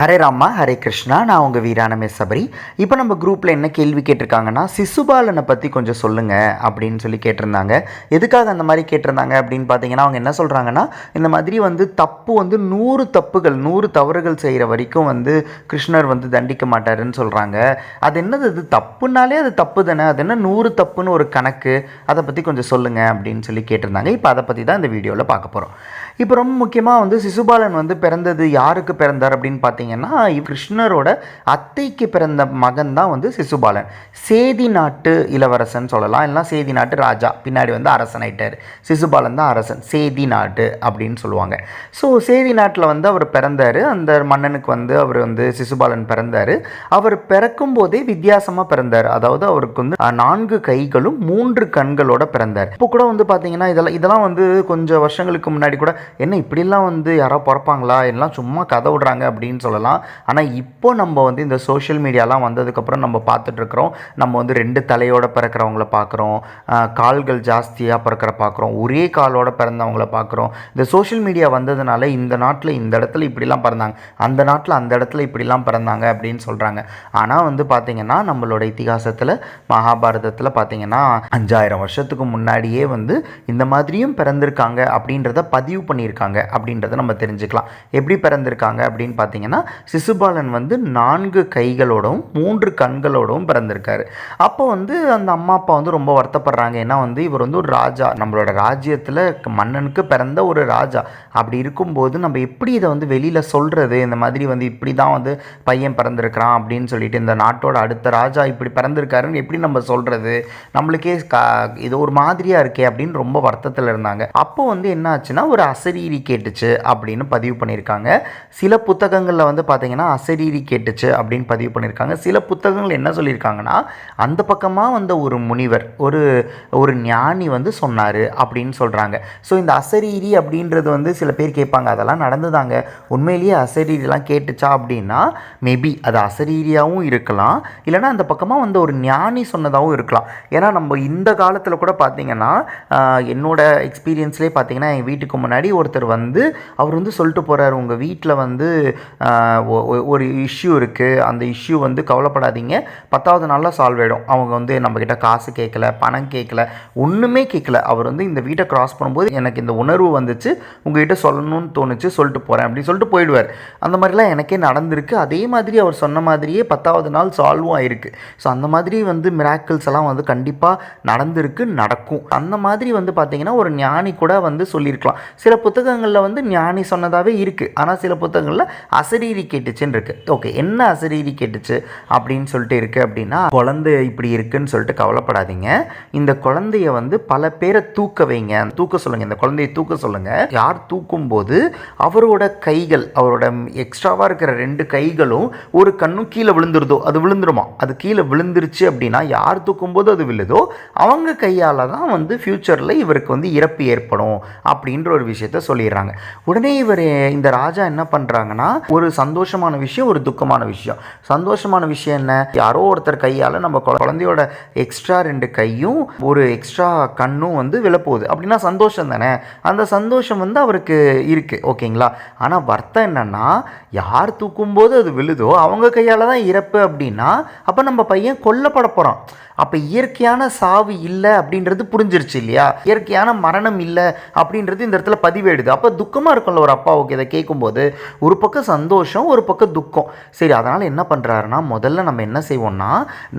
ஹரே ராமா ஹரே கிருஷ்ணா நான் உங்கள் வீரானமே சபரி. இப்போ நம்ம குரூப்பில் என்ன கேள்வி கேட்டிருக்காங்கன்னா சிசுபாலனை பற்றி கொஞ்சம் சொல்லுங்கள் அப்படின்னு சொல்லி கேட்டிருந்தாங்க. எதுக்காக அந்த மாதிரி கேட்டிருந்தாங்க அப்படின்னு பார்த்தீங்கன்னா அவங்க என்ன சொல்கிறாங்கன்னா இந்த மாதிரி வந்து தப்பு வந்து நூறு தப்புகள் நூறு தவறுகள் செய்கிற வரைக்கும் வந்து கிருஷ்ணர் வந்து தண்டிக்க மாட்டாருன்னு சொல்கிறாங்க அது என்னது அது தப்புனாலே அது தப்பு தானே? அது என்ன நூறு தப்புன்னு ஒரு கணக்கு? அதை பற்றி கொஞ்சம் சொல்லுங்கள் அப்படின்னு சொல்லி கேட்டிருந்தாங்க. இப்போ அதை பற்றி தான் இந்த வீடியோவில் பார்க்க போகிறோம் இப்போ ரொம்ப முக்கியமாக வந்து சிசுபாலன் வந்து பிறந்தது யாருக்கு பிறந்தார் அப்படின்னு பார்த்தீங்கன்னா கிருஷ்ணரோட அத்தைக்கு பிறந்த மகன் தான் வந்து சிசுபாலன். சேதி நாட்டு இளவரசன் சொல்லலாம். இல்லைனா சேதி நாட்டு ராஜா. பின்னாடி வந்து அரசன் ஆயிட்டார். சிசுபாலன் தான் அரசன். சேதி நாட்டு அப்படின்னு சொல்லுவாங்க. ஸோ சேதி நாட்டில் வந்து அவர் பிறந்தார். அந்த மன்னனுக்கு வந்து அவர் வந்து சிசுபாலன் பிறந்தார். அவர் பிறக்கும் போதே வித்தியாசமாக பிறந்தார். அதாவது அவருக்கு வந்து நான்கு கைகளும் மூன்று கண்களோட பிறந்தார். இப்போ கூட வந்து பார்த்தீங்கன்னா இதெல்லாம் இதெல்லாம் வந்து கொஞ்சம் வருஷங்களுக்கு முன்னாடி கூட என்ன இப்படிலாம் வந்து யாரோ பிறப்பாங்களா? எல்லாம் சும்மா கதை விடுறாங்க? அப்படின்னு சொல்லலாம். ஆனால் இப்போ நம்ம வந்து இந்த சோஷியல் மீடியாலாம் வந்ததுக்கப்புறம் நம்ம பார்த்துட்ருக்குறோம். நம்ம வந்து ரெண்டு தலையோட பிறக்கிறவங்கள பார்க்குறோம். கால்கள் ஜாஸ்தியாக பிறக்கிற பார்க்குறோம். ஒரே காலோட பிறந்தவங்கள பார்க்குறோம். இந்த சோஷியல் மீடியா வந்ததுனால இந்த நாட்டில் இந்த இடத்துல இப்படிலாம் பிறந்தாங்க. அந்த நாட்டில் அந்த இடத்துல இப்படிலாம் பிறந்தாங்க அப்படின்னு சொல்கிறாங்க ஆனால் வந்து பார்த்திங்கன்னா நம்மளோட இத்திகாசத்தில் மகாபாரதத்தில் பார்த்திங்கன்னா அஞ்சாயிரம் வருஷத்துக்கு முன்னாடியே வந்து இந்த மாதிரியும் பிறந்திருக்காங்க அப்படின்றத பதிவு பண்ணியிருக்காங்க அப்படின்றத நம்ம தெரிஞ்சுக்கலாம். எப்படி பிறந்திருக்காங்க அப்படின்னு பார்த்தீங்கன்னா சிசுபாலன் வந்து நான்கு கைகளோடவும் மூன்று கண்களோடவும் பிறந்திருக்காரு. அப்போ வந்து அந்த அம்மா அப்பா வந்து ரொம்ப வருத்தப்படுறாங்க. ஏன்னா வந்து இவர் வந்து ஒரு ராஜா. நம்மளோட ராஜ்யத்தில் மன்னனுக்கு பிறந்த ஒரு ராஜா. அப்படி இருக்கும்போது நம்ம எப்படி இதை வந்து வெளியில் சொல்கிறது இந்த மாதிரி வந்து இப்படி தான் வந்து பையன் பிறந்திருக்கிறான் அப்படின்னு சொல்லிட்டு இந்த நாட்டோட அடுத்த ராஜா இப்படி பிறந்திருக்காருன்னு எப்படி நம்ம சொல்கிறது நம்மளுக்கே கா இது ஒரு மாதிரியாக இருக்கே அப்படின்னு ரொம்ப வருத்தத்தில் இருந்தாங்க. அப்போ வந்து என்ன ஆச்சுன்னா ஒரு அசரீரி கேட்டுச்சு அப்படின்னு பதிவு பண்ணியிருக்காங்க. சில புத்தகங்களில் வந்து பார்த்தீங்கன்னா அசரீரி கேட்டுச்சு அப்படின்னு பதிவு பண்ணியிருக்காங்க. சில புத்தகங்கள் என்ன சொல்லியிருக்காங்கன்னா அந்த பக்கமாக வந்த ஒரு முனிவர் ஒரு ஒரு ஞானி வந்து சொன்னார் அப்படின்னு சொல்கிறாங்க ஸோ இந்த அசரீரி அப்படின்றது வந்து சில பேர் கேட்பாங்க. அதெல்லாம் நடந்துதாங்க. உண்மையிலேயே அசரீரிலாம் கேட்டுச்சா அப்படின்னா மேபி அது அசரீரியாகவும் இருக்கலாம். இல்லைனா அந்த பக்கமாக வந்து ஒரு ஞானி சொன்னதாகவும் இருக்கலாம். ஏன்னா நம்ம இந்த காலத்தில் கூட பார்த்தீங்கன்னா என்னோட எக்ஸ்பீரியன்ஸ்லேயே பார்த்திங்கன்னா என் வீட்டுக்கு முன்னாடி ஒருத்தர் வந்து அவர் வந்து சொல்லிட்டு போகிறாரு உங்கள் வீட்டில் வந்து ஒரு இஷ்யூ இருக்குது அந்த இஷ்யூ வந்து கவலைப்படாதீங்க. பத்தாவது நாளில் சால்வ் ஆகிடும் அவங்க வந்து நம்மக்கிட்ட காசு கேட்கல பணம் கேட்கல ஒன்றுமே கேட்கல அவர் வந்து இந்த வீட்டை க்ராஸ் பண்ணும்போது எனக்கு இந்த உணர்வு வந்துச்சு. உங்ககிட்ட சொல்லணும்னு தோணுச்சு சொல்லிட்டு போகிறேன் அப்படின்னு சொல்லிட்டு போயிடுவார். அந்த மாதிரிலாம் எனக்கே நடந்திருக்கு. அதே மாதிரி அவர் சொன்ன மாதிரியே பத்தாவது நாள் சால்வும் ஆயிருக்கு. ஸோ அந்த மாதிரி வந்து மிராக்கிள்ஸ் எல்லாம் வந்து கண்டிப்பாக நடந்திருக்கு நடக்கும். அந்த மாதிரி வந்து பார்த்தீங்கன்னா ஒரு ஞானி கூட வந்து சொல்லியிருக்கலாம். சில புத்தகங்களில் வந்து ஞானி சொன்னதாகவே இருக்குது ஆனால் சில புத்தகங்களில் அசரீரி கேட்டுச்சுன்னு இருக்குது ஓகே என்ன அசரீரி கேட்டுச்சு அப்படின்னு சொல்லிட்டு இருக்குது அப்படின்னா குழந்தை இப்படி இருக்குன்னு சொல்லிட்டு கவலைப்படாதீங்க. இந்த குழந்தைய வந்து பல பேரை தூக்க வைங்க. தூக்க சொல்லுங்கள் இந்த குழந்தைய தூக்க சொல்லுங்கள் யார் தூக்கும்போது அவரோட கைகள் அவரோட எக்ஸ்ட்ராவாக இருக்கிற ரெண்டு கைகளும் ஒரு கண்ணும் கீழே விழுந்துருதோ அது விழுந்துருமா? அது கீழே விழுந்துருச்சு அப்படின்னா யார் தூக்கும்போது அது விழுதோ அவங்க கையால் தான் வந்து ஃப்யூச்சரில் இவருக்கு வந்து இறப்பு ஏற்படும் அப்படின்ற ஒரு விஷயம் சொல்லிடுறாங்க. உடனே இவர் இந்த ராஜா என்ன பண்ணுறாங்கன்னா ஒரு சந்தோஷமான விஷயம் ஒரு துக்கமான விஷயம். சந்தோஷமான விஷயம் என்ன? யாரோ ஒருத்தர் கையால் நம்ம குழந்தையோட எக்ஸ்ட்ரா ரெண்டு கையும் ஒரு எக்ஸ்ட்ரா கண்ணும் வந்து விழப்போகுது. அப்படின்னா சந்தோஷம் தானே? அந்த சந்தோஷம் வந்து அவருக்கு இருக்குது ஓகேங்களா? ஆனால் வர்த்தம் என்னன்னா யார் தூக்கும்போது அது விழுதோ அவங்க கையால் தான் இறப்பு அப்படின்னா அப்போ நம்ம பையன் கொல்லப்பட போகிறான் அப்போ இயற்கையான சாவு இல்லை அப்படின்றது புரிஞ்சிருச்சு இல்லையா? இயற்கையான மரணம் இல்லை அப்படின்றது இந்த இடத்துல பதிவேடுது அப்போ துக்கமாக இருக்கும்ல ஒரு அப்பாவுக்கு இதை கேட்கும்போது? ஒரு பக்கம் சந்தோஷம் ஒரு பக்கம் துக்கம். சரி அதனால் என்ன பண்ணுறாருன்னா முதல்ல நம்ம என்ன செய்வோம்னா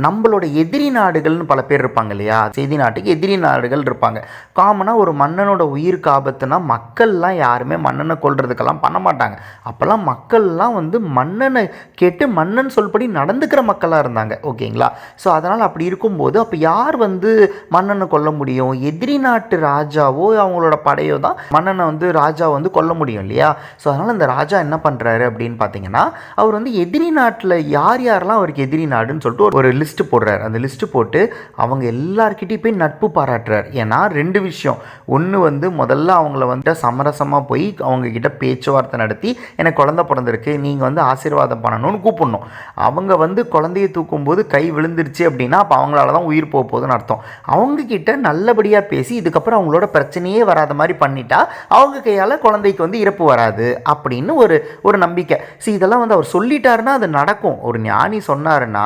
நம்மளோட எதிரி நாடுகள்னு பல பேர் இருப்பாங்க இல்லையா? செய்தி நாட்டுக்கு எதிரி நாடுகள் இருப்பாங்க. காமனாக ஒரு மன்னனோட உயிருக்கு ஆபத்துனா மக்கள்லாம் யாருமே மன்னனை கொள்றதுக்கெல்லாம் பண்ண மாட்டாங்க. அப்போல்லாம் மக்கள்லாம் வந்து மன்னனை கேட்டு மன்னன் சொல்படி நடந்துக்கிற மக்களாக இருந்தாங்க. ஓகேங்களா? ஸோ அதனால் அப்படி இருக்கும்போது அப்போ யார் வந்து மன்னனை கொல்ல முடியும்? எதிரி நாட்டு ராஜாவோ அவங்களோட படையோ தான் மன்னனை வந்து ராஜா வந்து கொல்ல முடியும் இல்லையா? ஸோ அதனால் இந்த ராஜா என்ன பண்ணுறாரு அப்படின்னு பார்த்தீங்கன்னா அவர் வந்து எதிரி நாட்டில் யார் யாரெல்லாம் அவருக்கு எதிரி நாடுன்னு சொல்லிட்டு ஒரு- லிஸ்ட்டு போடுறாரு. அந்த லிஸ்ட்டு போட்டு அவங்க எல்லார்கிட்டையும் போய் நட்பு பாராட்டுறார். ஏன்னா ரெண்டு விஷயம். ஒன்று வந்து முதல்ல அவங்கள வந்து சமரசமாக போய் அவங்க கிட்ட பேச்சுவார்த்தை நடத்தி எனக்கு குழந்தை பிறந்திருக்கு நீங்கள் வந்து ஆசீர்வாதம் பண்ணணும்னு கூப்பிடணும். அவங்க வந்து குழந்தைய தூக்கும்போது கை விழுந்துருச்சு அப்படின்னா அப்போ அவங்களால தான் உயிர் போக போகுதுன்னு அர்த்தம். அவங்க கிட்ட நல்லபடியாக பேசி இதுக்கப்புறம் அவங்களோட பிரச்சனையே வராத மாதிரி பண்ணிட்டா அவங்க கையால் குழந்தைக்கு வந்து இறப்பு வராது அப்படின்னு ஒரு ஒரு நம்பிக்கை. சி இதெல்லாம் வந்து அவர் சொல்லிட்டாருன்னா அது நடக்கும். ஒரு ஞானி சொன்னாருன்னா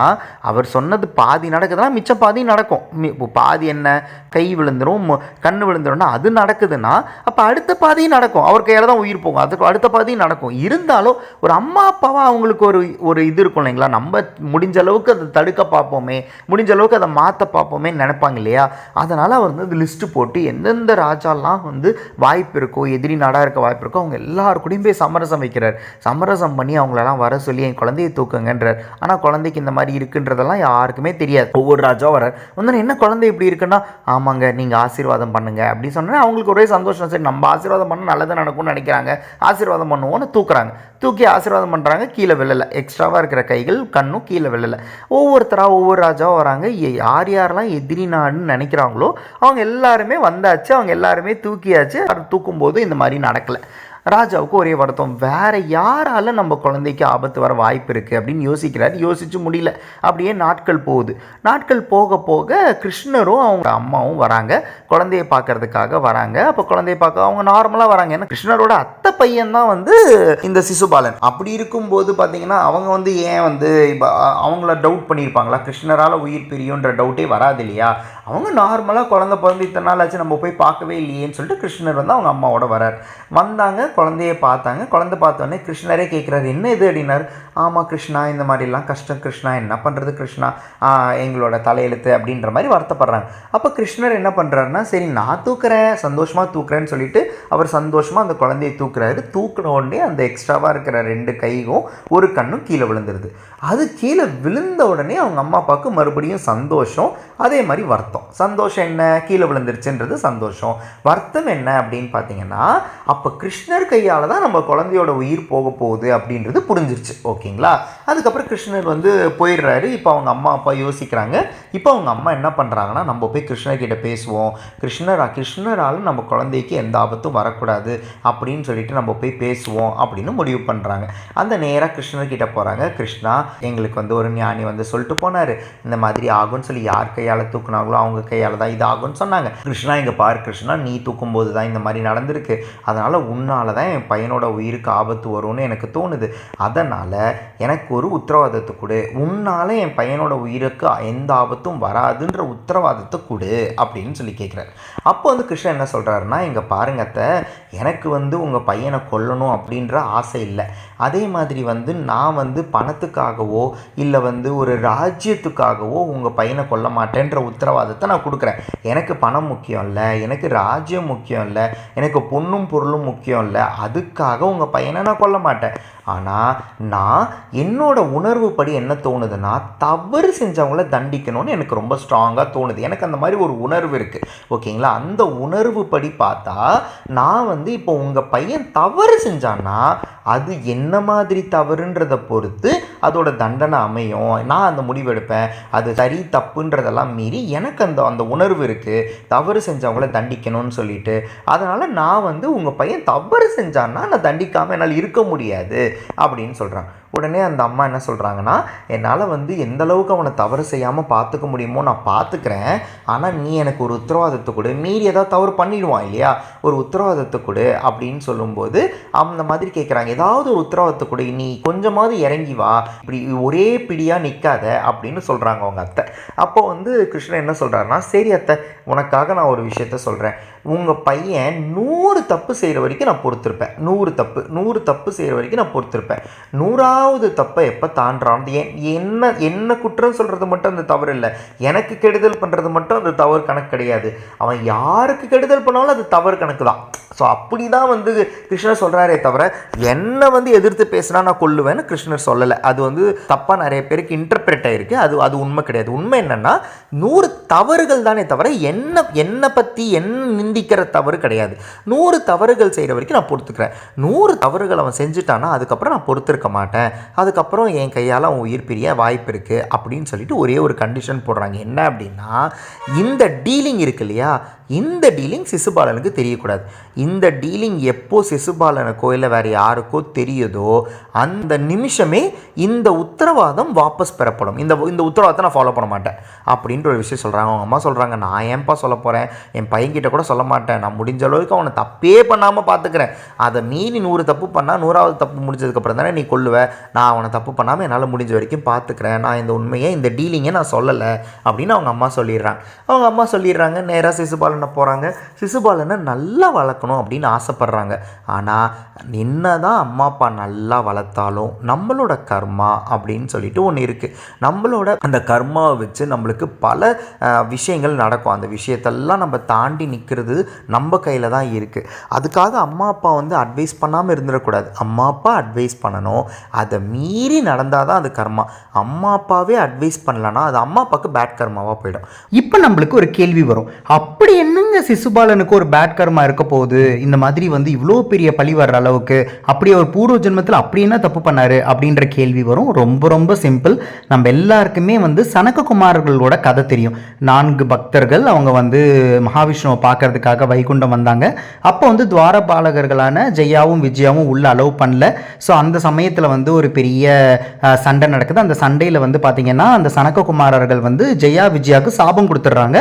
அவர் சொன்னது பாதி நடக்குதுன்னா மிச்சம் பாதி நடக்கும். இப்போ பாதி என்ன? கை விழுந்துரும் கண் விழுந்துடும்னா அது நடக்குதுன்னா அப்போ அடுத்த பாதியும் நடக்கும். அவர் கையால் தான் உயிர் போகும். அதுக்கு அடுத்த பாதியும் நடக்கும். இருந்தாலும் ஒரு அம்மா அப்பாவாக அவங்களுக்கு ஒரு ஒரு இது இருக்கும் இல்லைங்களா? நம்ம முடிஞ்ச அளவுக்கு அதை தடுக்க பார்ப்போமே முடிஞ்ச அளவுக்கு அதை மாற்ற பார்ப்போமே நினைப்பாங்க இல்லையா? அதனால் அவர் வந்து லிஸ்ட்டு போட்டு எந்தெந்த ராஜாலாம் வந்து வாய்ப்பு இருக்கோ எதிரி நாடாக இருக்க வாய்ப்பு இருக்கோ அவங்க எல்லார் கூடயும் போய் சமரசம் வைக்கிறார். சமரசம் பண்ணி அவங்களெல்லாம் வர சொல்லி என் குழந்தையை தூக்குங்கன்றார். ஆனால் குழந்தைக்கு இந்த மாதிரி இருக்குன்றதெல்லாம் யாருக்குமே தெரியாது. ஒவ்வொரு ராஜாவும் வரார் வந்து என்ன குழந்தை இப்படி இருக்குன்னா ஆமாங்க நீங்கள் ஆசீர்வாதம் பண்ணுங்க. அப்படின்னு சொன்னால் அவங்களுக்கு ஒரே சந்தோஷம். சரி நம்ம ஆசீர்வாதம் பண்ண நல்லது நடக்கும்னு நினைக்கிறாங்க. ஆசீர்வாதம் பண்ணுவோன்னு தூக்குறாங்க. தூக்கி ஆசீர்வாதம் பண்ணுறாங்க கீழே விழலை. எக்ஸ்ட்ராவாக இருக்கிற கைகள் கண்ணும் கீழே விழலை. ஒவ்வொருத்தராக ஒவ்வொரு ராஜாவும் வராங்க. யார் யாரெல்லாம் எதிரி நாடுன்னு நினைக்கிறாங்களோ அவங்க எல்லாருமே வந்தாச்சு. அவங்க எல்லாருமே தூக்கியாச்சு. அது போது இந்த மாதிரி நடக்கலை. ராஜாவுக்கு ஒரே வருத்தம். வேறு யாரால் நம்ம குழந்தைக்கு ஆபத்து வர வாய்ப்பு இருக்குது அப்படின்னு யோசிக்கிறார். யோசிச்சு முடியல. அப்படியே நாட்கள் போகுது. நாட்கள் போக போக கிருஷ்ணரும் அவங்க அம்மாவும் வராங்க. குழந்தைய பார்க்கறதுக்காக வராங்க. அப்போ குழந்தைய பார்க்க அவங்க நார்மலாக வராங்க. ஏன்னா கிருஷ்ணரோட அத்தை பையன் தான் வந்து இந்த சிசுபாலன். அப்படி இருக்கும்போது பார்த்தீங்கன்னா அவங்க வந்து ஏன் வந்து இப்போ அவங்கள டவுட் பண்ணியிருப்பாங்களா? கிருஷ்ணரால் உயிர் பிரியுன்ற டவுட்டே வராது இல்லையா? அவங்க நார்மலாக குழந்தை பிறந்து இத்தனை நாள் ஆச்சு நம்ம போய் பார்க்கவே இல்லையேன்னு சொல்லிட்டு கிருஷ்ணர் வந்து அவங்க அம்மாவோட வரார். வந்தாங்க. குழந்தைய பார்த்தாங்க. குழந்தை பார்த்தோன்னே கிருஷ்ணரே கேட்குறாரு என்ன இது? அப்படின்னாரு. ஆமாம் கிருஷ்ணா இந்த மாதிரிலாம் கஷ்டம் கிருஷ்ணா. என்ன பண்ணுறது கிருஷ்ணா? எங்களோட தலையெழுத்து அப்படின்ற மாதிரி வருத்தப்படுறாங்க. அப்போ கிருஷ்ணர் என்ன பண்ணுறாருன்னா சரி நான் தூக்குறேன் சந்தோஷமாக தூக்குறேன்னு சொல்லிட்டு அவர் சந்தோஷமாக அந்த குழந்தைய தூக்குறாரு. தூக்குன உடனே அந்த எக்ஸ்ட்ராவாக இருக்கிற ரெண்டு கையும் ஒரு கண்ணும் கீழே விழுந்துருது. அது கீழே விழுந்த உடனே அவங்க அம்மா அப்பாவுக்கு மறுபடியும் சந்தோஷம் அதே மாதிரி வருத்தம். சந்தோஷம் என்ன? கீழே விழுந்துருச்சுன்றது சந்தோஷம். வருத்தம் என்ன அப்படின்னு பார்த்தீங்கன்னா அப்போ கிருஷ்ணர் கையால் தான் நம்ம குழந்தையோட உயிர் போக போகுது அப்படின்றது புரிஞ்சிருச்சு. ஓகேங்களா? அதுக்கப்புறம் கிருஷ்ணர் வந்து போயிடுறாரு. இப்போ அவங்க அம்மா அப்பா யோசிக்கிறாங்க. இப்போ அவங்க அம்மா என்ன பண்ணுறாங்கன்னா நம்ம போய் கிருஷ்ணர்கிட்ட பேசுவோம். கிருஷ்ணரா கிருஷ்ணரால் நம்ம குழந்தைக்கு எந்த ஆபத்தும் வரக்கூடாது அப்படின்னு சொல்லிட்டு நம்ம போய் பேசுவோம் அப்படின்னு முடிவு பண்ணுறாங்க அந்த நேராக கிருஷ்ணர்கிட்ட போகிறாங்க கிருஷ்ணா எங்களுக்கு வந்து ஒரு ஞானி வந்து சொல்லிட்டு போனார். இந்த மாதிரி ஆகும்னு சொல்லி யார் கையால் தூக்குனாங்களோ அவங்க கையால் தான் இது ஆகும்னு சொன்னாங்க. கிருஷ்ணா இங்கே பாரு கிருஷ்ணா நீ தூக்கும்போது தான் இந்த மாதிரி நடந்திருக்கு. அதனால் உன்னால தான் என் பையனோட உயிருக்கு ஆபத்து வரும்னு எனக்கு தோணுது. அதனால் எனக்கு ஒரு உத்தரவாதத்தை கொடு. உன்னால் என் பையனோட உயிருக்கு எந்த ஆபத்தும் வராதுன்ற உத்தரவாதத்தை கொடு அப்படின்னு சொல்லி கேட்குறாரு அப்போ வந்து கிருஷ்ணன் என்ன சொல்கிறாருன்னா இங்கே பாருங்கத்த எனக்கு வந்து உங்கள் பையனை கொல்லணும் அப்படின்ற ஆசை இல்லை. அதே மாதிரி வந்து நான் வந்து பணத்துக்காகவோ இல்லை வந்து ஒரு ராஜ்யத்துக்காகவோ உங்கள் பையனை கொல்ல மாட்டேன்ற உத்தரவாதத்தை நான் கொடுக்குறேன். எனக்கு பணம் முக்கியம் இல்லை எனக்கு ராஜ்யம் முக்கியம் இல்லை எனக்கு பொண்ணும் பொருளும் முக்கியம் இல்லை அதுக்காக உங்கள் பையனை நான் கொல்ல மாட்டேன். ஆனால் நான் என்னோட உணர்வு படி என்ன தோணுதுன்னா தவறு செஞ்சவங்கள தண்டிக்கணும்னு எனக்கு ரொம்ப ஸ்ட்ராங்காக தோணுது. எனக்கு அந்த மாதிரி ஒரு உணர்வு இருக்குது ஓகேங்களா? அந்த உணர்வு படி பார்த்தா நான் வந்து இப்போ உங்கள் பையன் தவறு செஞ்சான்னா அது என்ன மாதிரி தவறுன்றதை பொறுத்து அதோட தண்டனை அமையும். நான் அந்த முடிவெடுப்பேன் அது சரி தப்புன்றதெல்லாம் மீறி எனக்கு அந்த அந்த உணர்வு இருக்குது தவறு செஞ்சவங்கள தண்டிக்கணும்னு சொல்லிட்டு. அதனால் நான் வந்து உங்கள் பையன் தவறு செஞ்சான்னா நான் தண்டிக்காமல் என்னால் இருக்க முடியாது. அப்படின்னு சொல்கிறான் உடனே அந்த அம்மா என்ன சொல்கிறாங்கன்னா என்னால் வந்து எந்த அளவுக்கு அவனை தவறு செய்யாமல் பார்த்துக்க முடியுமோ நான் பார்த்துக்கிறேன் ஆனால் நீ எனக்கு ஒரு உத்தரவாதத்தை கொடு. மீறி ஏதாவது தவறு பண்ணிடுவான் இல்லையா? ஒரு உத்தரவாதத்தை கொடு அப்படின்னு சொல்லும்போது அந்த மாதிரி கேட்குறாங்க ஏதாவது ஒரு உத்தரவாதத்தை கொடு. நீ கொஞ்சமாவது இறங்கி வா. இப்படி ஒரே பிடியாக நிற்காத அப்படின்னு சொல்கிறாங்க அவங்க அத்தை. அப்போ வந்து கிருஷ்ணன் என்ன சொல்கிறாருன்னா சரி அத்தை உனக்காக நான் ஒரு விஷயத்த சொல்கிறேன் உங்கள் பையன் நூறு தப்பு செய்கிற வரைக்கும் நான் பொறுத்திருப்பேன். நூறு தப்பு நூறு தப்பு செய்கிற வரைக்கும் நான் பொறுத்திருப்பேன். நூறாவது தப்பை எப்போ தாண்டுறான் என் என்ன என்ன குற்றம் சொல்கிறது மட்டும் அந்த தவறு இல்லை. எனக்கு கெடுதல் பண்ணுறது மட்டும் அது தவறு கணக்கு கிடையாது. அவன் யாருக்கு கெடுதல் பண்ணாலும் அது தவறு கணக்கு தான். ஸோ அப்படி தான் வந்து கிருஷ்ணர் சொல்கிறாரே தவிர என்னை வந்து எதிர்த்து பேசினா நான் கொல்லுவேன்னு கிருஷ்ணர் சொல்லலை. அது வந்து தப்பாக நிறைய பேருக்கு இன்டர்பிரேட் ஆகிருக்கு அது அது உண்மை கிடையாது. உண்மை என்னென்னா நூறு தவறுகள் தானே தவிர என்ன என்னை பற்றி என்ன நிந்திக்கிற தவறு கிடையாது. நூறு தவறுகள் செய்கிற வரைக்கும் நான் பொறுத்துக்கிறேன். நூறு தவறுகள் அவன் செஞ்சுட்டானா அதுக்கப்புறம் நான் பொறுத்திருக்க மாட்டேன். அதுக்கப்புறம் என் கையால் அவன் உயிர் பிரிய வாய்ப்பு இருக்குது அப்படின்னு சொல்லிட்டு ஒரே ஒரு கண்டிஷன் போடுறாங்க. என்ன அப்படின்னா இந்த டீலிங் இருக்கு இல்லையா? இந்த டீலிங் சிசுபாலனுக்கு தெரியக்கூடாது. இந்த டீலிங் எப்போ சிசுபாலனுக்கோ இல்லை வேறு யாருக்கோ தெரியுதோ அந்த நிமிஷமே இந்த உத்தரவாதம் வாபஸ் பெறப்படும். இந்த இந்த உத்தரவாதத்தை நான் ஃபாலோ பண்ண மாட்டேன். அப்படின்ற ஒரு விஷயம் சொல்கிறாங்க அவங்க அம்மா சொல்கிறாங்க நான் ஏன்பா சொல்ல போகிறேன் என் பையன்கிட்ட கூட சொல்ல மாட்டேன். நான் முடிஞ்ச அளவுக்கு அவனை தப்பே பண்ணாமல் பார்த்துக்கிறேன் அதை மீறி நூறு தப்பு பண்ணால் நூறாவது தப்பு முடிஞ்சதுக்கப்புறம் தானே நீ கொள்ளுவேன் நான் அவனை தப்பு பண்ணாமல் என்னால் முடிஞ்ச வரைக்கும் பார்த்துக்கிறேன் நான் இந்த உண்மையை இந்த டீலிங்கை நான் சொல்லலை. அப்படின்னு அவங்க அம்மா சொல்லிடுறாங்க. அவங்க அம்மா சொல்லிடுறாங்க நேராக சிசுபாலன் போகிறாங்க சிசுபாலனை நல்லா வளர்க்கணும் அப்படின்னு ஆசைப்பட்றாங்க. ஆனால் என்ன தான் அம்மா அப்பா நல்லா வளர்த்தாலும் நம்மளோட கர்மா அப்படின்னு சொல்லிட்டு ஒன்று இருக்குது நம்மளோட அந்த கர்மாவை வச்சு நம்மளுக்கு பல விஷயங்கள் நடக்கும். அந்த விஷயத்தெல்லாம் நம்ம தாண்டி நிற்கிறது நம்ம கையில் தான் இருக்குது அதுக்காக அம்மா அப்பா வந்து அட்வைஸ் பண்ணாமல் இருந்துடக்கூடாது. அம்மா அப்பா அட்வைஸ் பண்ணணும். அதை மீறி நடந்தால் தான் அது கர்மா. அம்மா அப்பாவே அட்வைஸ் பண்ணலன்னா அது அம்மா அப்பாவுக்கு பேட் கர்மாவாக போயிடும். இப்போ நம்மளுக்கு ஒரு கேள்வி வரும். அப்படி என்னங்க சிசுபாலனுக்கு ஒரு பேட் கர்மா இருக்க போகுது? இந்த மாதிரி வந்து இவ்வளோ பெரிய பழி வர்ற அளவுக்கு அப்படி ஒரு பூர்வ ஜென்மத்தில் அப்படி என்ன தப்பு பண்ணாரு அப்படின்ற கேள்வி வரும். ரொம்ப ரொம்ப சிம்பிள் நம்ம எல்லாருக்குமே வந்து சனககுமார்களோட கதை தெரியும். நான்கு பக்தர்கள் அவங்க வந்து மகாவிஷ்ணுவை பார்க்கறதுக்காக வைகுண்டம் வந்தாங்க. அப்போ வந்து துவாரபாலகர்களான ஜெயாவும் விஜயாவும் உள்ள அலோவ் பண்ணல. ஸோ அந்த சமயத்தில் வந்து ஒரு பெரிய சண்டை நடக்குது. அந்த சண்டையில் வந்து பார்த்தீங்கன்னா அந்த சனககுமாரர்கள் வந்து ஜெயா விஜயாவுக்கு சாபம் கொடுத்துட்றாங்க.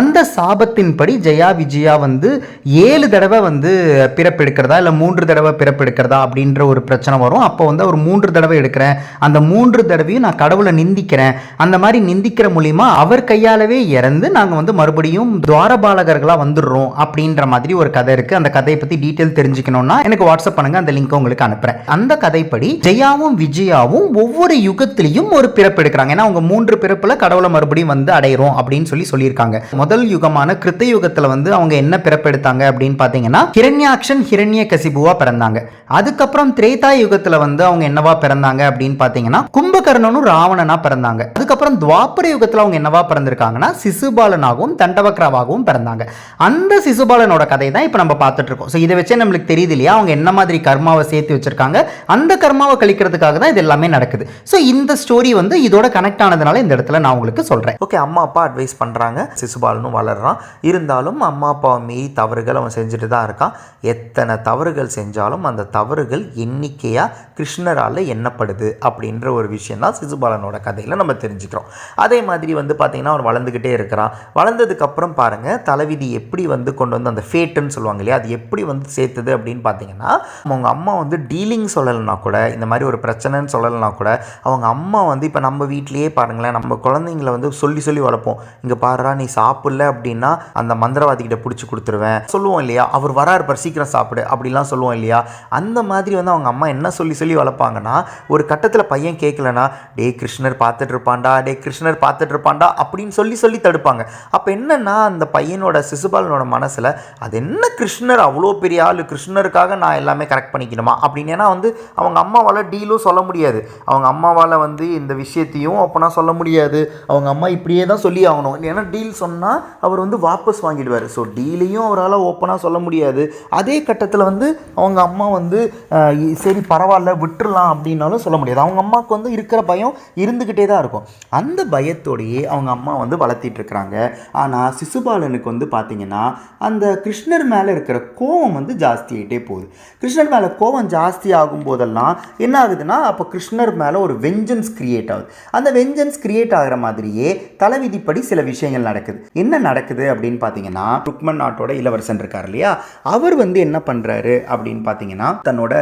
அந்த சாபத்தின்படி ஜெயா விஜயா வந்து ஏழு தடவை வந்து பிறப்பெடுக்கிறதா இல்லை மூன்று தடவை பிறப்பெடுக்கிறதா அப்படின்ற ஒரு பிரச்சனை வரும். அப்போ வந்து அவர் மூன்று தடவை எடுக்கிறேன். அந்த மூன்று தடவையும் நான் கடவுளை நிந்திக்கிறேன். அந்த மாதிரி நிந்திக்கிற மூலியமா அவர் கையாலவே இறந்து நாங்கள் வந்து மறுபடியும் துவாரபாலகர்களாக வந்துடுறோம் அப்படின்ற மாதிரி ஒரு கதை இருக்கு. அந்த கதையை பற்றி டீட்டெயில் தெரிஞ்சுக்கணும்னா எனக்கு வாட்ஸ்அப் பண்ணுங்க. அந்த லிங்க் உங்களுக்கு அனுப்புறேன். அந்த கதைப்படி ஜெயாவும் விஜயாவும் ஒவ்வொரு யுகத்திலையும் ஒரு பிறப்பு எடுக்கிறாங்க. ஏன்னா அவங்க மூன்று பிறப்புல கடவுளை மறுபடியும் வந்து அடையிறோம் அப்படின்னு சொல்லி சொல்லியிருக்காங்க. முதல் யுகமான கிருத்த யுகத்துல வந்து அவங்க என்ன பிறப்பெடுத்தாங்க அப்படின்னு பார்த்தீங்கன்னா ஹிரண்யாக்ஷன் ஹிரண்ய கசிபுவா பிறந்தாங்க. அதுக்கப்புறம் திரேதா யுகத்துல வந்து அவங்க என்னவா பிறந்தாங்க அப்படின்னு பார்த்தீங்கன்னா கும்பகர்ணனும் ராவணனா பிறந்தாங்க. அதுக்கப்புறம் துவாபர யுகத்துல அவங்க என்னவா பிறந்திருக்காங்கன்னா சிசுபாலனாகவும் தண்டவக்ராவாகவும் பிறந்தாங்க. அந்த சிசுபாலனோட கதை தான் இப்போ நம்ம பார்த்துட்டு இருக்கோம். ஸோ இதை வச்சே நம்மளுக்கு தெரியுது இல்லையா அவங்க என்ன மாதிரி கர்மாவை சேர்த்து வச்சிருக்காங்க அந்த கர்மாவை கழிக்கிறதுக்காக தான் இது எல்லாமே நடக்குது. ஸோ இந்த ஸ்டோரி வந்து இதோட கனெக்ட் ஆனதுனால இந்த இடத்துல நான் உங்களுக்கு சொல்றேன். ஓகே அம்மா அப்பா அட்வைஸ் பண்ணுறாங்க சிசுபாலனும் வளர்றான். இருந்தாலும் அம்மா அப்பாவை மீறி தவறுகள் அவன் செஞ்சுட்டு தான் இருக்கான். எத்தனை தவறுகள் செஞ்சாலும் அந்த தவறுகள் எண்ணிக்கையாக கிருஷ்ணரால் எண்ணப்படுது அப்படின்ற ஒரு விஷயம் தான் சிசுபாலனோட கதையில் நம்ம தெரிஞ்சுக்கிறோம். அதே மாதிரி வந்து பார்த்திங்கன்னா அவன் வளர்ந்துக்கிட்டே இருக்கிறான். வளர்ந்ததுக்கப்புறம் பாருங்கள் தலைவிதி எப்படி வந்து கொண்டு வந்து அந்த ஃபேட்டுன்னு சொல்லுவாங்க இல்லையா அது எப்படி வந்து சேர்த்துது அப்படின்னு பார்த்தீங்கன்னா அவங்க அம்மா வந்து டீலிங் சொல்லலைன்னா கூட இந்த மாதிரி ஒரு பிரச்சனைன்னு சொல்லலைன்னா கூட அவங்க அம்மா வந்து இப்போ நம்ம வீட்லேயே பாருங்களேன் நம்ம குழந்தைங்கள வந்து சொல்லி சொல்லி வளர்ப்போம். இங்கே பாருடா நீ சாப்பிடல அப்படின்னா அந்த மந்திரவாதிகிட்ட பிடிச்சி கொடுத்துருவேன். சொல்லுவோம் இல்லையா? அவர் வராரு பாரு சீக்கிரம் சாப்பிடு அப்படிலாம் சொல்லுவோம் இல்லையா? அந்த மாதிரி வந்து அவங்க அம்மா என்ன சொல்லி சொல்லி வளர்ப்பாங்கன்னா ஒரு கட்டத்தில் பையன் கேட்கலனா டே கிருஷ்ணர் பார்த்துட்டு இருப்பான்டா டே கிருஷ்ணர் பார்த்துட்டு இருப்பாண்டா அப்படின்னு சொல்லி சொல்லி தடுப்பாங்க. அப்போ என்னன்னா அந்த பையனோட சிசுபாலனோட மனசில் அது என்ன கிருஷ்ணர்? அவ்வளோ பெரிய ஆள் கிருஷ்ணருக்காக நான் எல்லாமே கரெக்ட் பண்ணிக்கணுமா? அப்படின்னு. ஏன்னா வந்து அவங்க அம்மாவால் டீலும் சொல்ல முடியாது. அவங்க அம்மாவால் வந்து இந்த விஷயத்தையும் அப்போனா சொல்ல முடியாது. அவங்க அம்மா இப்படியே தான் சொல்லி ஆகணும். ஏன்னா டீல் சொன்னால் அவர் வந்து வாபஸ் வாங்கிடுவார். ஸோ டீலையும் அவரால் ஓப்பனாக சொல்ல முடியாது. அதே கட்டத்தில் வந்து அவங்க அம்மா வந்து சரி பரவாயில்ல விட்டுறலாம் அப்படின்னாலும் சொல்ல முடியாது. அவங்க அம்மாவுக்கு வந்து இருக்கிற பயம் இருந்துக்கிட்டே தான் இருக்கும். அந்த பயத்தோடையே அவங்க அம்மா வந்து வளர்த்திட்டு இருக்கிறாங்க. ஆனால் சிசுபாலனுக்கு வந்து பார்த்தீங்கன்னா அந்த கிருஷ்ணர் மேலே இருக்கிற கோவம் வந்து ஜாஸ்தியாகிட்டே போகுது. கிருஷ்ணர் மேலே கோவம் ஜாஸ்தி ஆகும் போதெல்லாம் என்ன ஆகுதுன்னா அப்போ கிருஷ்ணர் மேலே ஒரு வெஞ்சன்ஸ் கிரியேட் ஆகுது. அந்த வெஞ்சன்ஸ் கிரியேட் ஆகிற மாதிரியே தலைவிதிப்படி சில விஷயங்கள் நடக்குது. என்ன நடக்குது அப்படின்னு பார்த்தீங்கன்னா ருக்மன் நாட்டோட இளவரசன் இருக்கார் இல்லையா? அவர் வந்து என்ன பண்ணுறாரு அப்படின்னு பார்த்தீங்கன்னா தன்னோட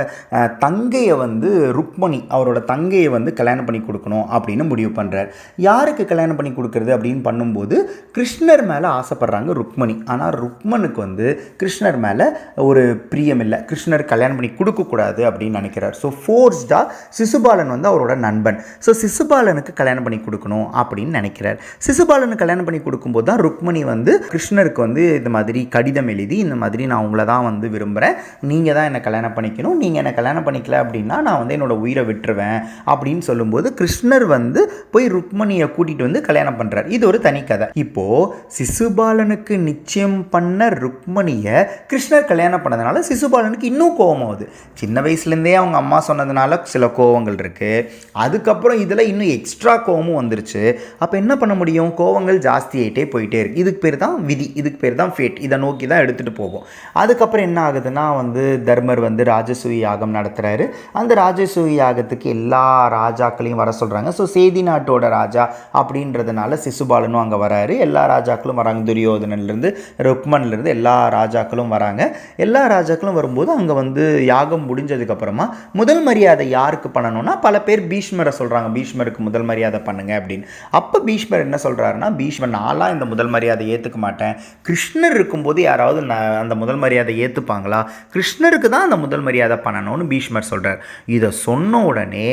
தங்கையை வந்து ருக்மணி அவரோட தங்கையை வந்து கல்யாணம் பண்ணி கொடுக்கணும் அப்படின்னு முடிவு பண்ணுறார் யாருக்கு கல்யாணம் பண்ணி கொடுக்கறது அப்படின்னு பண்ணும்போது கிருஷ்ணர் மேலே ஆசைப்படுறாங்க ருக்மணி. ஆனால் ருக்மனுக்கு வந்து கிருஷ்ணர் மேலே ஒரு பிரியம் இல்லை. கிருஷ்ணர் கல்யாணம் பண்ணி கொடுக்கக்கூடாது அப்படின்னு நினைக்கிறார். ஸோ ஃபோர்ஸ்டாக சிசுபாலன் வந்து அவரோட நண்பன். ஸோ சிசுபாலனுக்கு கல்யாணம் பண்ணி கொடுக்கணும் அப்படின்னு நினைக்கிறார். சிசுபாலனுக்கு கல்யாணம் பண்ணி கொடுக்கும்போது தான் ருக்மணி வந்து கிருஷ்ண கிருஷ்ணருக்கு வந்து இந்த மாதிரி கடிதம் எழுதி இந்த மாதிரி நான் உங்களை தான் வந்து விரும்புகிறேன் நீங்கள் தான் என்னை கல்யாணம் பண்ணிக்கணும். நீங்கள் என்னை கல்யாணம் பண்ணிக்கல அப்படின்னா நான் வந்து என்னோட உயிரை விட்டுருவேன் அப்படின்னு சொல்லும்போது கிருஷ்ணர் வந்து போய் ருக்மணியை கூட்டிகிட்டு வந்து கல்யாணம் பண்ணுறார் இது ஒரு தனி கதை. இப்போது சிசுபாலனுக்கு நிச்சயம் பண்ண ருக்மணியை கிருஷ்ணர் கல்யாணம் பண்ணதுனால சிசுபாலனுக்கு இன்னும் கோபம் ஆகுது. சின்ன வயசுலேருந்தே அவங்க அம்மா சொன்னதுனால சில கோவங்கள் இருக்குது அதுக்கப்புறம் இதில் இன்னும் எக்ஸ்ட்ரா கோவமும் வந்துருச்சு. அப்போ என்ன பண்ண முடியும்? கோவங்கள் ஜாஸ்தி ஆகிட்டே போயிட்டே இருக்கு. இதுக்கு பேர் தான் விதி. இதுக்கு பேர் தான் ஃபேட். இதை நோக்கி தான் எடுத்துகிட்டு போகும் அதுக்கப்புறம் என்ன ஆகுதுன்னா வந்து தர்மர் வந்து ராஜசூய யாகம் நடத்துகிறாரு அந்த ராஜசூய யாகத்துக்கு எல்லா ராஜாக்களையும் வர சொல்கிறாங்க ஸோ சேதி நாட்டோட ராஜா அப்படின்றதுனால சிசுபாலனும் அங்கே வராரு. எல்லா ராஜாக்களும் வராங்க. துரியோதனன்லேருந்து ருக்மன்லேருந்து எல்லா ராஜாக்களும் வராங்க. எல்லா ராஜாக்களும் வரும்போது அங்கே வந்து யாகம் முடிஞ்சதுக்கப்புறமா முதல் மரியாதை யாருக்கு பண்ணணும்னா பல பேர் பீஷ்மரை சொல்கிறாங்க பீஷ்மருக்கு முதல் மரியாதை பண்ணுங்க அப்படின்னு. அப்போ பீஷ்மர் என்ன சொல்கிறாருன்னா பீஷ்மர் நான்லாம் இந்த முதல் மரியாதை ஏற்றுக்க மாட்டேன். கிருஷ்ணர் இருக்கும்போது யாராவது அந்த முதல் மரியாதை ஏற்றுப்பாங்களா கிருஷ்ணருக்கு தான் அந்த முதல் மரியாதை பண்ணணும்னு பீஷ்மர் சொல்கிறார் இதை சொன்ன உடனே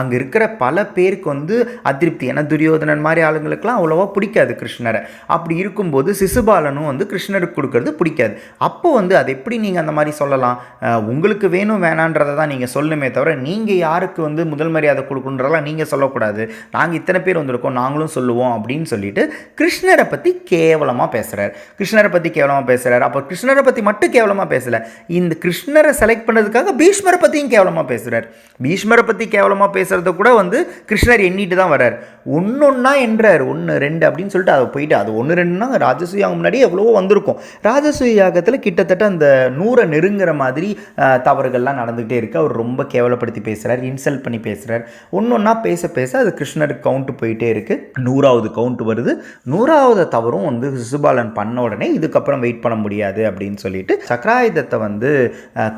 அங்கே இருக்கிற பல பேருக்கு வந்து அதிருப்தி. ஏன்னா துரியோதனன் மாதிரி ஆளுங்களுக்கெல்லாம் அவ்வளோவா பிடிக்காது கிருஷ்ணரை. அப்படி இருக்கும்போது சிசுபாலனும் வந்து கிருஷ்ணருக்கு கொடுக்கறது பிடிக்காது. அப்போ வந்து அது எப்படி நீங்கள் அந்த மாதிரி சொல்லலாம்? உங்களுக்கு வேணும் வேணான்றதை தான் நீங்கள் சொல்லணுமே தவிர நீங்கள் யாருக்கு வந்து முதல் மரியாதை கொடுக்கணுன்றதெல்லாம் நீங்கள் சொல்லக்கூடாது. நாங்கள் இத்தனை பேர் வந்திருக்கோம் நாங்களும் சொல்லுவோம் அப்படின்னு சொல்லிட்டு கிருஷ்ணரை பற்றி கேவலமாக பேசுகிறார் கிருஷ்ணரை பற்றி கேவலமாக பேசுகிறார் அப்போ கிருஷ்ணரை பற்றி மட்டும் கேவலமாக பேசலை. இந்த கிருஷ்ணரை செலக்ட் பண்ணதுக்காக பீஷ்மரை பற்றியும் கேவலமாக பேசுகிறார் பீஷ்மரை பற்றி கேவலமாக பேசுகிறத கூட வந்து கிருஷ்ணர் எண்ணிட்டு தான் வர்றார். ஒன்று ஒன்றா என்றார். ஒன்று ரெண்டு அப்படின்னு சொல்லிட்டு அதை போயிட்டு அது ஒன்று ரெண்டுனா ராஜசூய முன்னாடி எவ்வளவோ வந்திருக்கும். ராஜசூய யாகத்தில் கிட்டத்தட்ட அந்த நூறை நெருங்குற மாதிரி தவறுகள்லாம் நடந்துகிட்டே இருக்குது அவர் ரொம்ப கேவலப்படுத்தி பேசுகிறார் இன்சல்ட் பண்ணி பேசுகிறார் ஒன்று ஒன்றா பேச பேச அது கிருஷ்ணருக்கு கவுண்ட் போயிட்டே இருக்குது நூறாவது கவுண்ட் வருது. நூறாவது தவறும் வந்து சிசுபாலன் பண்ண உடனே இதுக்கப்புறம் வெயிட் பண்ண முடியாது அப்படின்னு சொல்லிட்டு சக்கராயுதத்தை வந்து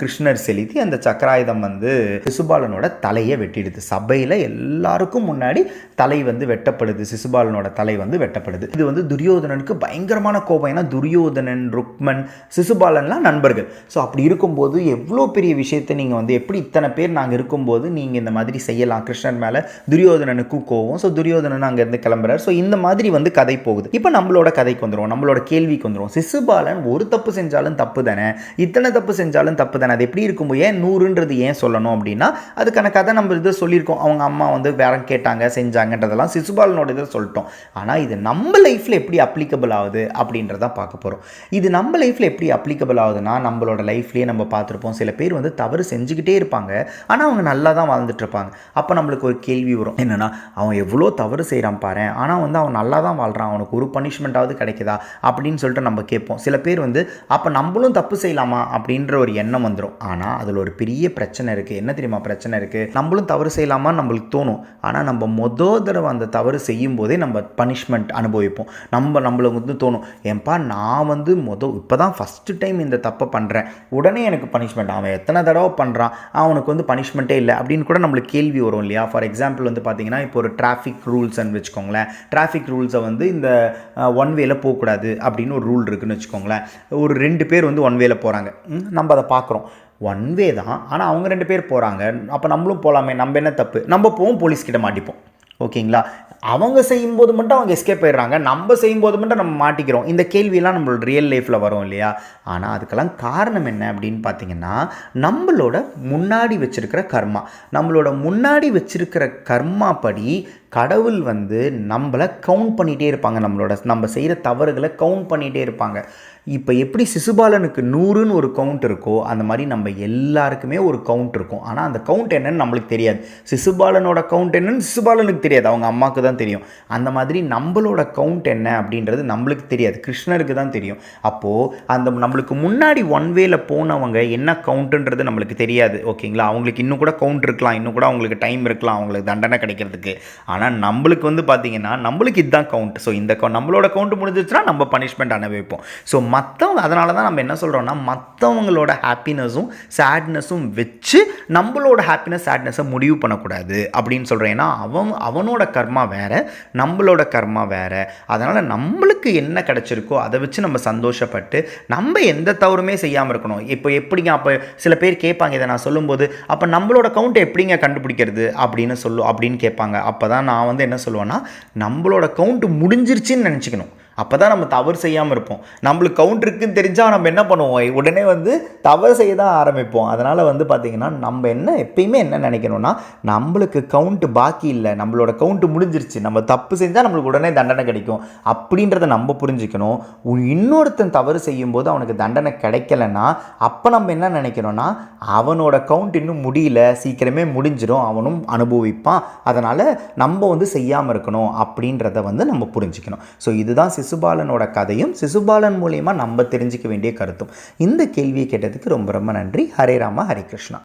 கிருஷ்ணர் செலுத்தி அந்த சக்கராயுதம் வந்து சிசுபாலனோட தலையை வெட்டிடுது. சபையில் எல்லாருக்கும் முன்னாடி தலை வந்து வெட்டப்படுது. சிசுபாலனோட தலை வந்து வெட்டப்படுது. இது வந்து துரியோதனனுக்கு பயங்கரமான கோபம். ஏன்னா துரியோதனன் ருக்மன் சிசுபாலன்லாம் நண்பர்கள். ஸோ அப்படி இருக்கும்போது எவ்வளோ பெரிய விஷயத்தை நீங்கள் வந்து எப்படி இத்தனை பேர் நாங்கள் இருக்கும்போது நீங்கள் இந்த மாதிரி செய்யலாம்? கிருஷ்ணன் மேலே துரியோதனனுக்கும் கோவம் ஸோ துரியோதனன் அங்கேருந்து கிளம்புறாரு. ஸோ இந்த மாதிரி வந்து கதை போகுது. இப்போ நம்மளோட கதைக்கு வந்துடும் நம்மளோட கேள்விக்கு வந்துடும் சிசுபாலன் ஒரு தப்பு செஞ்சாலும் தப்பு தானே இத்தனை தப்பு செஞ்சாலும் தப்பு தானே அது எப்படி இருக்கும்? ஏன் நூறுன்றது ஏன் சொல்லணும் அப்படின்னா அதுக்கான கதை நம்ம இது சொல்லியிருக்கோம். அவங்க அம்மா வந்து வேற கேட்டாங்க செஞ்சாங்கன்றதெல்லாம் சிசுபாலனோட இதை சொல்லிட்டோம். ஆனால் இது நம்ம லைஃப்பில் எப்படி அப்ளிகபிள் ஆகுது அப்படின்றத பார்க்க போகிறோம் இது நம்ம லைஃப்பில் எப்படி அப்ளிகபிள் ஆகுதுன்னா நம்மளோட லைஃப்லேயே நம்ம பார்த்துருப்போம். சில பேர் வந்து தவறு செஞ்சுக்கிட்டே இருப்பாங்க. ஆனால் அவங்க நல்லா தான் வாழ்ந்துட்டு இருப்பாங்க. அப்போ நம்மளுக்கு ஒரு கேள்வி வரும். என்னென்னா அவன் எவ்வளோ தவறு செய்கிறான் பாரு ஆனால் வந்து அவன் நல்லா தான் வாழ்கிறான் அவனுக்கு ஒரு பனிஷ்மெண்ட்டாவது கிடைக்குதா? அப்படி அப்படின்னு சொல்லிட்டு நம்ம கேட்போம். சில பேர் வந்து அப்போ நம்மளும் தப்பு செய்யலாமா? அப்படின்ற ஒரு எண்ணம் வந்துடும் ஆனால் அதில் ஒரு பெரிய பிரச்சனை இருக்குது என்ன தெரியுமா பிரச்சனை இருக்குது நம்மளும் தவறு செய்யலாமான்னு நம்மளுக்கு தோணும். ஆனால் நம்ம மொதல் தடவை அந்த தவறு செய்யும் போதே நம்ம பனிஷ்மெண்ட் அனுபவிப்போம். நம்ம நம்மளுக்கு வந்து தோணும் ஏன்பா நான் வந்து மொதல் இப்போ தான் ஃபஸ்ட்டு டைம் இந்த தப்பை பண்ணுறேன் உடனே எனக்கு பனிஷ்மெண்ட் அவன் எத்தனை தடவை பண்ணுறான் அவனுக்கு வந்து பனிஷ்மெண்ட்டே இல்லை. அப்படின்னு கூட நம்மளுக்கு கேள்வி வரும் இல்லையா? ஃபார் எக்ஸாம்பிள் வந்து பார்த்தீங்கன்னா இப்போ ஒரு டிராஃபிக் ரூல்ஸ்ன்னு வச்சுக்கோங்களேன். டிராஃபிக் ரூல்ஸை வந்து இந்த ஒன் வேல போகக்கூடாது. அப்படின்னு ஒரு ரூல் இருக்குன்னு வச்சுக்கோங்களேன். ஒரு ரெண்டு பேர் வந்து ஒன் வேல போகிறாங்க நம்ம அதை பார்க்குறோம். ஒன் வே தான் ஆனால் அவங்க ரெண்டு பேர் போகிறாங்க அப்போ நம்மளும் போகலாமே நம்ம என்ன தப்பு? நம்ம போவோம் போலீஸ்கிட்ட மாட்டிப்போம். ஓகேங்களா? அவங்க செய்யும்போது மட்டும் அவங்க எஸ்கேப் ஆயிடுறாங்க நம்ம செய்யும்போது மட்டும் நம்ம மாட்டிக்கிறோம். இந்த கேள்வியெல்லாம் நம்மளோட ரியல் லைஃப்பில் வரும் இல்லையா? ஆனால் அதுக்கெல்லாம் காரணம் என்ன அப்படின்னு பார்த்தீங்கன்னா நம்மளோட முன்னாடி வச்சுருக்கிற கர்மா. நம்மளோட முன்னாடி வச்சுருக்கிற கர்மா படி கடவுள் வந்து நம்மளை கவுண்ட் பண்ணிகிட்டே இருப்பாங்க. நம்மளோட நம்ம செய்கிற தவறுகளை கவுண்ட் பண்ணிகிட்டே இருப்பாங்க. இப்போ எப்படி சிசுபாலனுக்கு நூறுன்னு ஒரு கவுண்ட் இருக்கோ அந்த மாதிரி நம்ம எல்லாருக்குமே ஒரு கவுண்ட் இருக்கும். ஆனால் அந்த கவுண்ட் என்னன்னு நம்மளுக்கு தெரியாது. சிசுபாலனோட கவுண்ட் என்னன்னு சிசுபாலனுக்கு தெரியாது. அவங்க அம்மாவுக்கு தான் தெரியும். அந்த மாதிரி நம்மளோட கவுண்ட் என்ன அப்படின்றது நம்மளுக்கு தெரியாது. கிருஷ்ணருக்கு தான் தெரியும். அப்போது அந்த நம்மளுக்கு முன்னாடி ஒன் வேல போனவங்க என்ன கவுண்ட்டுன்றது நம்மளுக்கு தெரியாது. ஓகேங்களா? அவங்களுக்கு இன்னும் கூட கவுண்ட் இருக்கலாம். இன்னும் கூட அவங்களுக்கு டைம் இருக்கலாம். அவங்களுக்கு தண்டனை கிடைக்கிறதுக்கு. ஆனால் நம்மளுக்கு வந்து பார்த்தீங்கன்னா நம்மளுக்கு இதுதான் கவுண்ட் ஸோ இந்த நம்மளோட கவுண்ட் முடிஞ்சிச்சுன்னா நம்ம பனிஷ்மெண்ட் அனுபவிப்போம். ஸோ மற்றவங்க அதனால தான் நம்ம என்ன சொல்கிறோன்னா மற்றவங்களோட ஹாப்பினஸும் சேட்னஸும் வச்சு நம்மளோட ஹாப்பினஸ் சேட்னஸை முடிவு பண்ணக்கூடாது அப்படின்னு சொல்கிறேன் ஏன்னா அவன் அவனோட கர்மா வேறு நம்மளோட கர்மா வேறு. அதனால் நம்மளுக்கு என்ன கிடச்சிருக்கோ அதை வச்சு நம்ம சந்தோஷப்பட்டு நம்ம எந்த தவறுமே செய்யாமல் இருக்கணும். இப்போ எப்படிங்க அப்போ சில பேர் கேட்பாங்க இதை நான் சொல்லும்போது அப்போ நம்மளோட கவுண்ட்டை எப்படிங்க கண்டுபிடிக்கிறது அப்படின்னு சொல்லு அப்படின்னு கேட்பாங்க. அப்போ தான் நான் வந்து என்ன சொல்லுவேன்னா நம்மளோட கவுண்ட் முடிஞ்சிருச்சுன்னு நினச்சிக்கணும். அப்போ தான் நம்ம தவறு செய்யாமல் இருப்போம். நம்மளுக்கு கவுண்ட் இருக்குன்னு தெரிஞ்சால் நம்ம என்ன பண்ணுவோம்? உடனே வந்து தவறு செய்ய தான் ஆரம்பிப்போம். அதனால் வந்து பார்த்திங்கன்னா நம்ம என்ன எப்பயுமே என்ன நினைக்கணும்னா நம்மளுக்கு கவுண்ட் பாக்கி இல்லை. நம்மளோட கவுண்ட் முடிஞ்சிருச்சு. நம்ம தப்பு செஞ்சால் நம்மளுக்கு உடனே தண்டனை கிடைக்கும். அப்படின்றத நம்ம புரிஞ்சுக்கணும். உ- இன்னொருத்தன் தவறு செய்யும்போது அவனுக்கு தண்டனை கிடைக்கலன்னா அப்போ நம்ம என்ன நினைக்கிறோன்னா அவனோட கவுண்ட் இன்னும் முடியல. சீக்கிரமே முடிஞ்சிடும் அவனும் அனுபவிப்பான். அதனால் நம்ம வந்து செய்யாமல் இருக்கணும் அப்படின்றத வந்து நம்ம புரிஞ்சுக்கணும். ஸோ இதுதான் சிசுபாலனோட கதையும் சிசுபாலன் மூலியமாக நம்ம தெரிஞ்சுக்க வேண்டிய கருத்தும் இந்த கேள்வியை கேட்டதுக்கு ரொம்ப ரொம்ப நன்றி. ஹரே ராமா ஹரே கிருஷ்ணா.